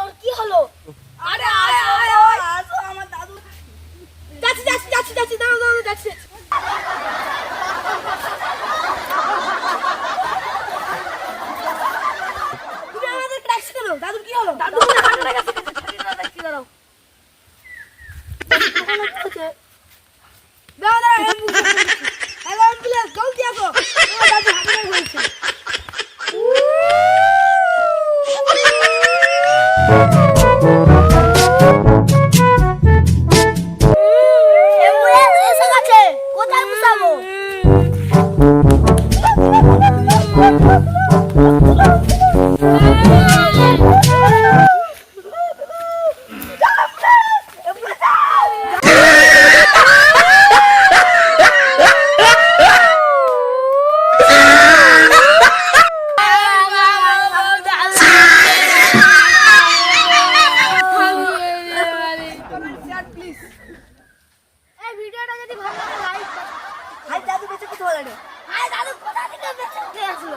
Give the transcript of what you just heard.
ওর কি হলো আরে আয় আয় আয় আসো আমার দাদু। যাচ্ছি যাচ্ছি যাচ্ছি যাচ্ছি দাঁড়াও দাঁড়াও যাচ্ছি। তুমি আমাদের ট্যাক্সি কেন দাদুর কি হলো? দাদু অ্যাটাক আছে ট্যাক্সি দাঁড়াও। দাঁড়াও দাঁড়াও হ্যালো অ্যাম্বুলেন্স জলদি আসো আমার দাদু হার্ট অ্যাটাক হয়েছে অ্যাম্বুলেন্স এসে এই ভিডিওটা যদি ভালো লাগে লাইক হাই দাদু বেঁচে কোথাও লাগে আই দাদু কোথা থেকে বেঁচে উঠে আসলো?